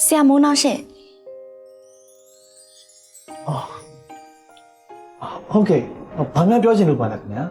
ဆရာမိုးနောက်ရှင်အော်ဟုတ်ကဲ့ဘာများပြောချင်လို့ပါလဲခင်ဗျာ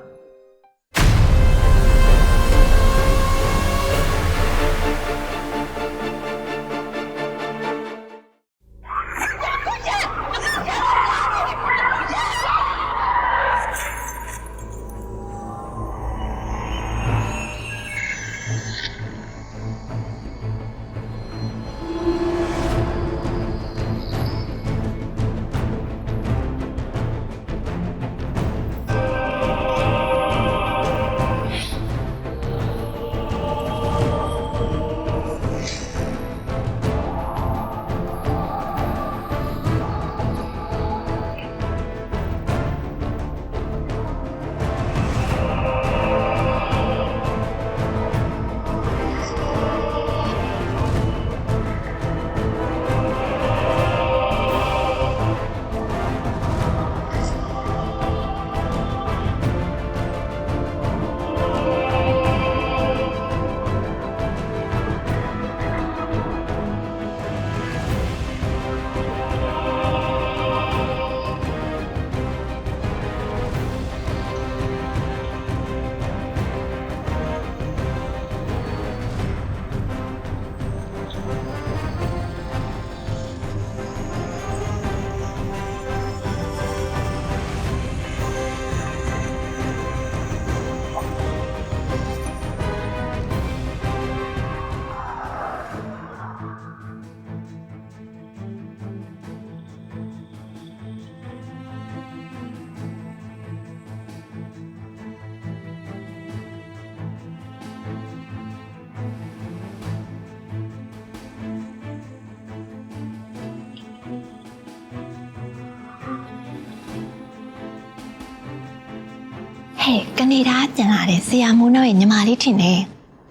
ဟဲ့ကနေဒါပြန်လာတယ်ဆရာမိုးနောက်ရဲ့ညီမလေးထင်တယ်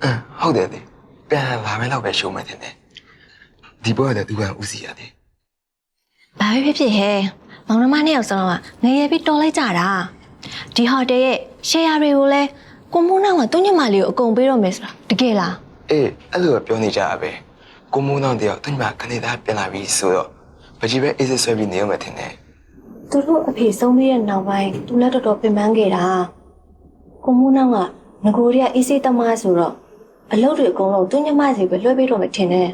အင်းဟုတ်တယ်လေပြန်လာမယ်တော့ပဲရှုံးမယ်ထင်တယ်ဒီဘောကလည်းသူကဦးစီးရတယ်ဘာပဲဖြစ်ဖြစ်ဟဲ့မောင်နှမနှစ်ယောက်စလုံးကငရေပြီးတော်လိုက်ကြတာဒီဟိုတယ်ရဲ့ share တွေကိုလဲကိုမိုးနောက်ကသူ့ညီမလေးကိုအကုန်ပေးတော့မယ်ဆိုတာတကယ်လားအေးအဲ့လိုပဲပြောနေကြတာပဲကိုမိုးနောင်တယောက်သူ့မှာကနေဒါပြန်လာပြီဆိုတော့ပကြီးပဲအေးစစ်ဆွဲပြီးနေရမယ်ထင်တယ်သူတို့အဖေဆုံးပြီးတဲ့နောက်ပိုင်းသူလည်းတော်တော်ပင်ပန်းခဲ့တာ ကိုမိုးနောက်ကငကိုရီးယားအေးစိတ်သမားဆိုတော့အလုပ်တွေအကုန်လုံးသူ့ညီမစီပဲလွှဲပေးတော့မယ်ထင်တယ်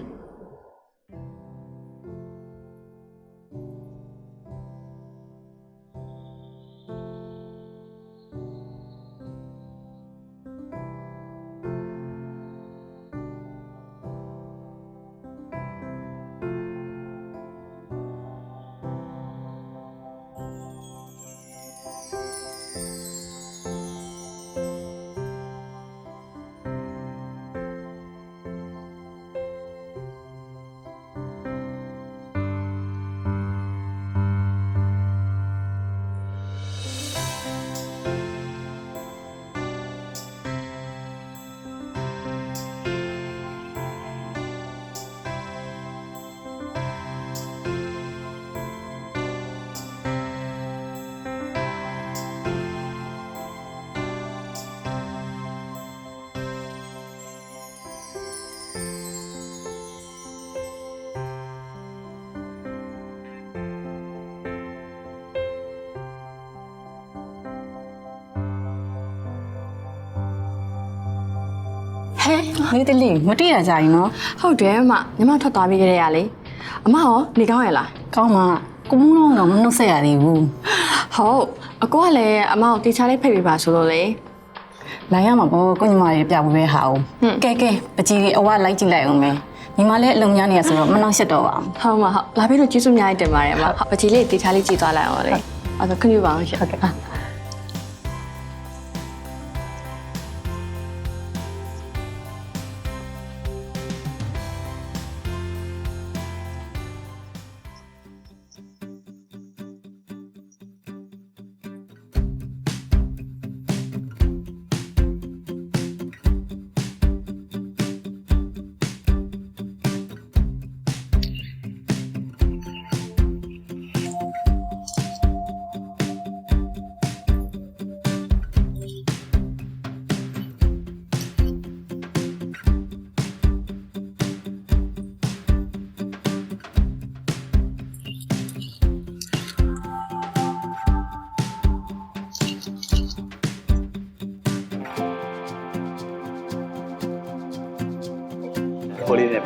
ဟဲ့နေတလေးမတိရကြရင်နော်ဟုတ်တယ်အမညီမထွက်သွားပြီးကြတဲ့ရလေအမရောနေကောင်းရလားကောင်းမှာကိုမုန်းတော့တော့မနှုတ်ဆက်ရသေးဘူးဟုတ်အကိုကလည်းအမကိုတေချာလေးဖိတ်ပေးပါဆိုလို့လေလိုင်းရမှာပေါ့ကိုညီမလေးပြပေးပဲဟာအောင်ကဲကဲပကြီးလေးအဝလိုက်ကြည့်လိုက်အောင်မယ်ညီမလေးအလုံများနေရဆိုတော့မနှောက်ရှက်တော့ပါဘူးဟုတ်မဟုတ်လာပြီးတော့ကျေးဇူးအများကြီးတင်ပါတယ်အမဟုတ်ပကြီးလေးတေချာလေးကြည့်သွားလိုက်အောင်လေအဲ့ဒါခွင့်ပြုပါအောင်ရှင်ဟုတ်ကဲ့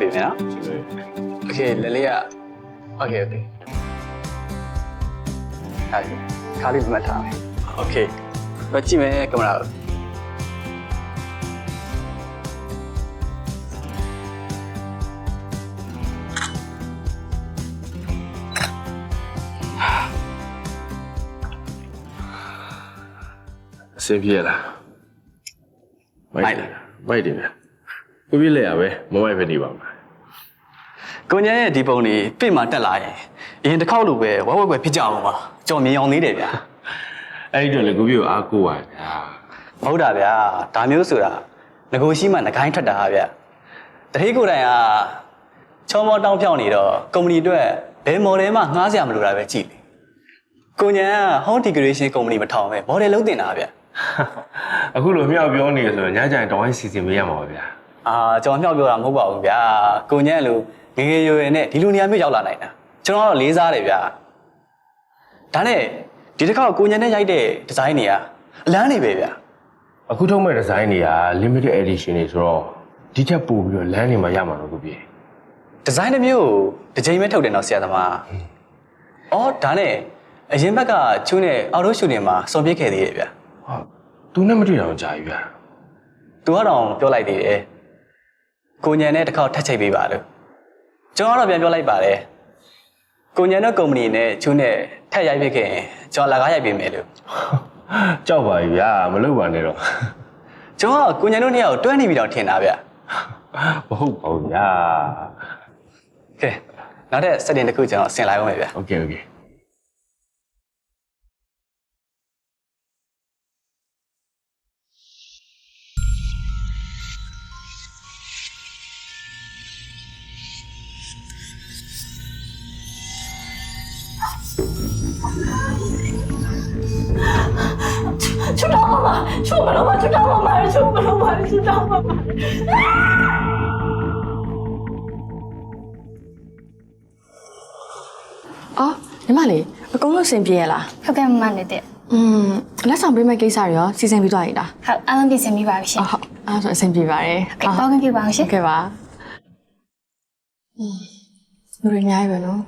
ပေးမယ်နော်โอเคလေလေးကโอเคโอเคဟာခါလေးမှတ်ထားမယ်โอเคတော့ကြည့်မယ်ကင်မရာကို အဆင်ပြေလားမိုက်တယ်မိုက်တယ်ဗျကိုပြည့်လက်ရပဲမမိုက်ပဲနေပါမှာ ကိုညာရဲ့ဒီပုံတွေပြင့်မှာတက်လာရင်အရင်တစ်ခေါက်လိုပဲဝက်ဝက်ွယ်ဖြစ်ကြအောင်ပါကြော်မြင်အောင်သေးတယ်ဗျာအဲ့ဒီတော့လေကိုပြည့်ကိုအားကိုးပါဗျာမဟုတ်တာဗျာဒါမျိုးဆိုတာငကိုရှိမှငကိုင်းထွက်တာဗျာတတိကိုယ်တိုင်ကချောမောတောင်းဖြောင်းနေတော့ကုမ္ပဏီအတွက်ဘယ်မော်ဒယ်မှငှားစရာမလိုတာပဲကြည့်လေကိုညာက home decoration ကုမ္ပဏီမထောင်ပဲမော်ဒယ်လုံးတင်တာဗျာအခုလိုမြောက်ပြောနေရဆိုရင်ညကျရင်တောင်းရင်စီစဉ်ပေးရမှာပါဗျာအာကျွန်တော်မြောက်ပြောတာမဟုတ်ပါဘူးဗျာကိုညံ့လူ ငယ်ငယ်ရွယ်ရွယ်နဲ့ဒီလိုနေရာမျိုးရောက်လာနိုင်တာကျွန်တော်ကတော့လေးစားတယ်ဗျာဒါနဲ့ဒီတစ်ခါကိုညံ့နဲ့ရိုက်တဲ့ဒီဇိုင်းတွေကအလန်းနေပဲဗျာအခုထုတ်မဲ့ဒီဇိုင်းတွေက limited edition တွေဆိုတော့ဒီထက်ပိုပြီးတော့လမ်းနေမှာရမှာတော့ကိုပြည့်ဒီဇိုင်းတစ်မျိုးကိုတစ်ချိန်ပဲထုတ်တယ်နော်ဆရာသမားအော်ဒါနဲ့အရင်ဘက်ကချူးနဲ့အော်တိုရှူတင်မှာစုံပြစ်ခဲ့သေးတယ်ဗျာဟာသူနဲ့မတွေ့တော့ကြာပြီဗျာသူကတော့ပြောလိုက်သေးတယ်ကိုညံနဲ့တစ်ခေါက်ထပ်ချိတ်ပေးပါလို့ ကျွန်တော်ကတော့ပြန်ပြောလိုက်ပါတယ်ကိုညံတဲ့ကုမ္ပဏီနဲ့ချူးနဲ့ထပ်ရိုက်ဖြစ်ခဲ့ရင်ကျွန်တော်လာကားရိုက်ပေးမယ်လို့ ကြောက်ပါပြီဗျာမလုပ်ပါနဲ့တော့ ကျွန်တော်ကကိုညံတို့နှစ်ယောက်တွဲနေပြီတော့ထင်တာဗျ မဟုတ်ပါဘူးဗျာ ကဲနောက်တဲ့ setting တစ်ခုကျွန်တော်ဆင်လိုက်အောင်မယ်ဗျ โอเคโอเค ချူတောင်းမမချူမလို့မချူတောင်းမမချူမလို့မချူတောင်းမမအော်ညီမလေးအကုန်လုံးအဆင်ပြေရလားဟုတ်ကဲ့မမနေတဲ့อืมလက်ဆောင်ပေးမဲ့ကိစ္စတွေရောစီစဉ်ပြီးသွားပြီလားဟုတ်အားလုံးပြင်ဆင်ပြီးပါပြီရှင်ဟုတ်အားဆိုအဆင်ပြေပါတယ်ဟုတ်ကောင်းကင်ပြပါအောင်ရှင်ဟုတ်ကဲ့ပါอืมလူတွေအများကြီးပဲနော်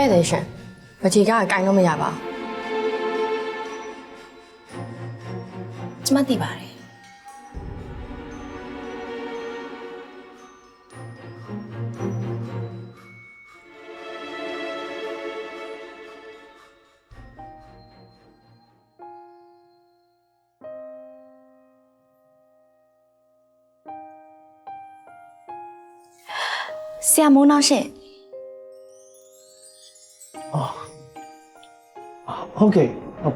အဲ့ဒါရှင်မကြီးကကင်လို့မရပါဘူးကျမသိပါတယ်ဆရာမိုးနောက်ရှင် ဟုတ်ကဲ့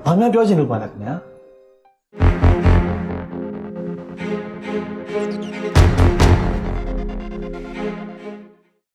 ဘာမှပြောချင်လို့ပါလဲခင်ဗျာ